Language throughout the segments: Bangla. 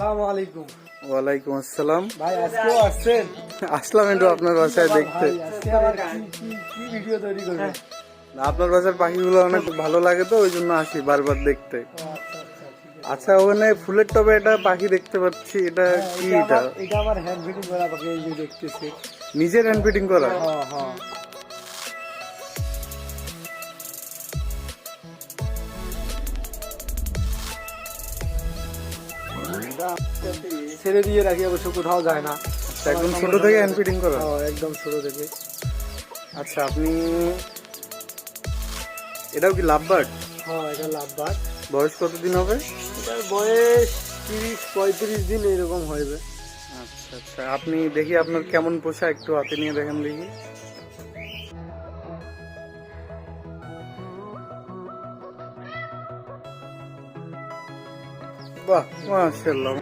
আলাইকুম। ওয়ালাইকুম আসসালাম। ভাই আজকেও আসছেন? আসলাম একটু আপনার বাসায় দেখতে। কি কি- কি ভিডিও তৈরি করবেন? আপনার বাসার পাখিগুলো অনেক ভালো লাগে তো ওই জন্য আসি বারবার দেখতে। আচ্ছা আচ্ছা আচ্ছা ওখানে ফুলের টবে এটা পাখি দেখতে পাচ্ছি এটা কি এটা এটা? আমার- হ্যান্ড ফিটিং করা পাখি দেখতেছি। নিজের হ্যান্ড ফিটিং করা? হ্যাঁ হ্যাঁ। ছেড়ে দিয়ে রাখি অবশ্য কোথাও যায় না। একদম ছোট থেকে হ্যান্ড ফিটিং করা। হ্যাঁ, একদম ছোট থেকে। আচ্ছা আপনি এটাও কি লাভ বার্ড হ্যাঁ এটা লাভবার বয়স কতদিন হবে? এটার বয়স তিরিশ পঁয়ত্রিশ দিন এরকম হইবে। আচ্ছা আচ্ছা। আপনি দেখি আপনার কেমন পোষা একটু হাতে নিয়ে দেখেন দেখি। বাহ মাশাআল্লাহ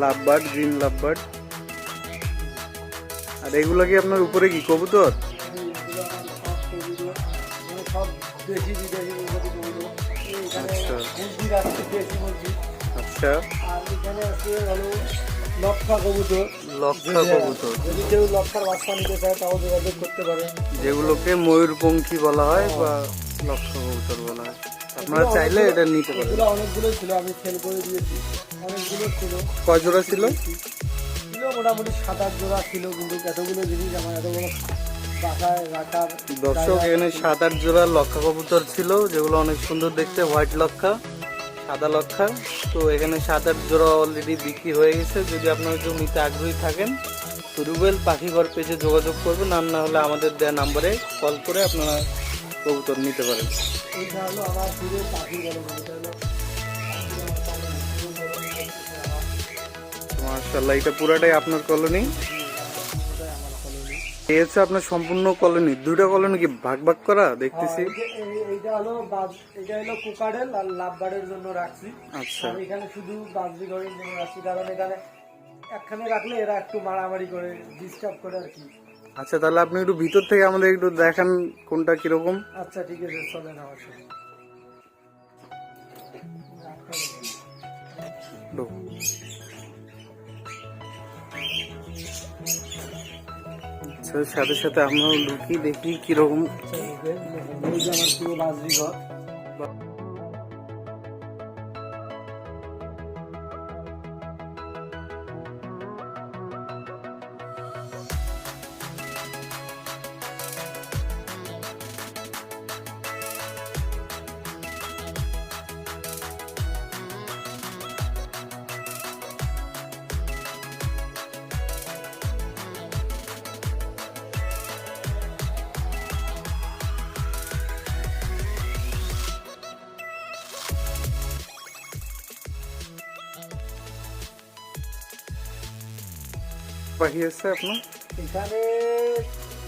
লাভ গ্রিন লাভ বার্ড আর এগুলো কি আপনার উপরে কি কবুতর আচ্ছা। মুরগি। আচ্ছা লক্ষা কবুতর। লক্ষা কবুতর। যদি কেউ লক্ষার বাচ্চা নিতে চায় তাও যোগাযোগ করতে পারে যেগুলোকে ময়ূরপঙ্খী বলা হয় বা লক্ষা কবুতর বলা হয়। আপনারা চাইলে এটা নিতে পারেন। এগুলো অনেকগুলো ছিল আমি সেল করে দিয়েছি। অনেকগুলো ছিল। কয় জোড়া ছিল? ছিল মোটামুটি সাত আট জোড়া ছিল কিন্তু এতগুলো জিনিস আমার বাসায় রাখার দর্শক এখানে সাত আট জোড়া লক্ষা কবুতর ছিল যেগুলো অনেক সুন্দর দেখতে হোয়াইট লক্ষা। সাদা লক্ষা। তো এখানে সাত আট জোড়া অলরেডি বিক্রি হয়ে গেছে। যদি আপনারা কেউ নিতে আগ্রহী থাকেন তো রুবেল পাখিঘর পেজে যোগাযোগ করবেন আর না হলে আমাদের দেওয়া নাম্বারে কল করে আপনারা কবুতর নিতে পারেন। এইটা হলো আমার পুরো পাখি বলে এটা হলো মার্শাল্লাহ এটা পুরাটাই আপনার কলোনি। এই হচ্ছে আপনার সম্পূর্ণ কলোনি। দুইটা কলোনি কি ভাগ ভাগ করা? দেখতেছি। হ্যাঁ, এইটা হলো এটা হলো কুকারেল আর লাভবারের জন্য রাখছি। আচ্ছা। এখানে শুধু বাজরি ঘরের জন্য রাখছি কারণ এখানে একখানে রাখলে এরা একটু মারামারি করে ডিস্টার্ব করে আর কি। আচ্ছা তাহলে আপনি একটু ভিতর থেকে আমাদের একটু দেখান কোনটা কীরকম। আচ্ছা ঠিক আছে চলেন আমার সাথে। আচ্ছা সাথে সাথে আমরাও লুকি দেখি কীরকম। আমার পুরো বাজরি পাখি আছে আপনার? এখানে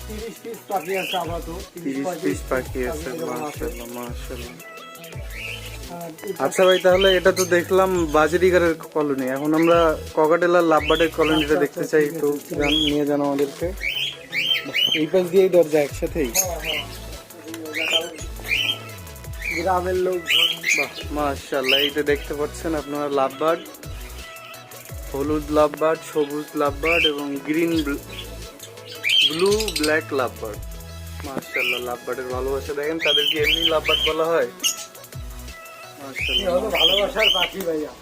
তিরিশ পিস পাখি আছে আপাতত। তিরিশ পিস পাখি আছে এরকম আছে। মাশাল্লাহ মাশাল্লাহ আর এই আচ্ছা ভাই তাহলে এটা তো দেখলাম বাজরিগারের কলোনি। এখন আমরা ককাটেলার লাভবাটের কলোনিটা দেখতে চাই একটু। নিয়ে যান আমাদেরকে। এই পাশ দিয়েই দরজা একসাথেই। গ্রামের লোক মাশাল্লাহ এইটা দেখতে পাচ্ছেন আপনারা লাভবার্ড হলুদ লাভবার্ড সবুজ লাভবার্ড এবং গ্রিন ব্লু ব্ল্যাক লাভবার্ড। মার্শাল্লাহ লাভবার্ডের ভালোবাসা দেখেন তাদেরকে এমনি লাভবার্ড বলা হয়। মাশাল্লাহ হলো ভালোবাসার পাখি ভাইয়া।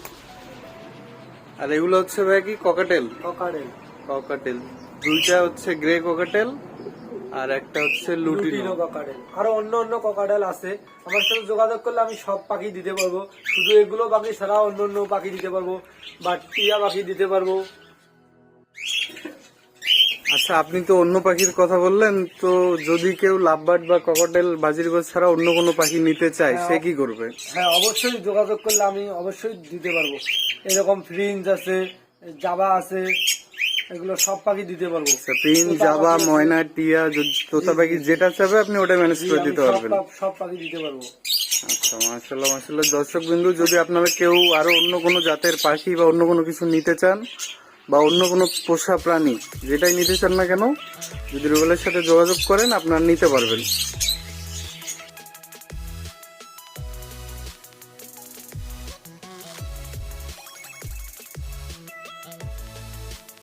আর এগুলো হচ্ছে ভাই কি ককাটেল? ককাটেল। ককাটেল। দুইটা হচ্ছে গ্রে ককাটেল আর একটা হচ্ছে লুটিনো। ককাডেল। আরও অন্য অন্য ককাডেল আছে। আমার সাথে যোগাযোগ করলে আমি সব পাখি দিতে পারব। শুধু এগুলো পাখি ছাড়া অন্য অন্য পাখি দিতে পারব। বা টিয়া পাখি দিতে পারব। আচ্ছা আপনি তো অন্য পাখির কথা বললেন তো যদি কেউ লাভবার্ড বা ককাটেল বাজিরগঞ্জ ছাড়া অন্য কোনো পাখি নিতে চায় সে কি করবে? হ্যাঁ অবশ্যই যোগাযোগ করলে আমি অবশ্যই দিতে পারব। এরকম ফ্রিঞ্জ আছে জাবা আছে এগুলো সব পাখি দিতে পারব। তোতা জাবা ময়না টিয়া তোতা পাখি যেটা চাবে আপনি ওটা ম্যানেজ করে দিতে পারবেন। সব পাখি দিতে পারব। আচ্ছা মাশাল্লাহ মাশাল্লাহ দর্শক বিন্দু যদি আপনারা কেউ আরও অন্য কোনো জাতের পাখি বা অন্য কোনো কিছু নিতে চান বা অন্য কোনো পোষা প্রাণী যেটাই নিতে চান না কেন যদি রুবেলের সাথে যোগাযোগ করেন আপনারা নিতে পারবেন।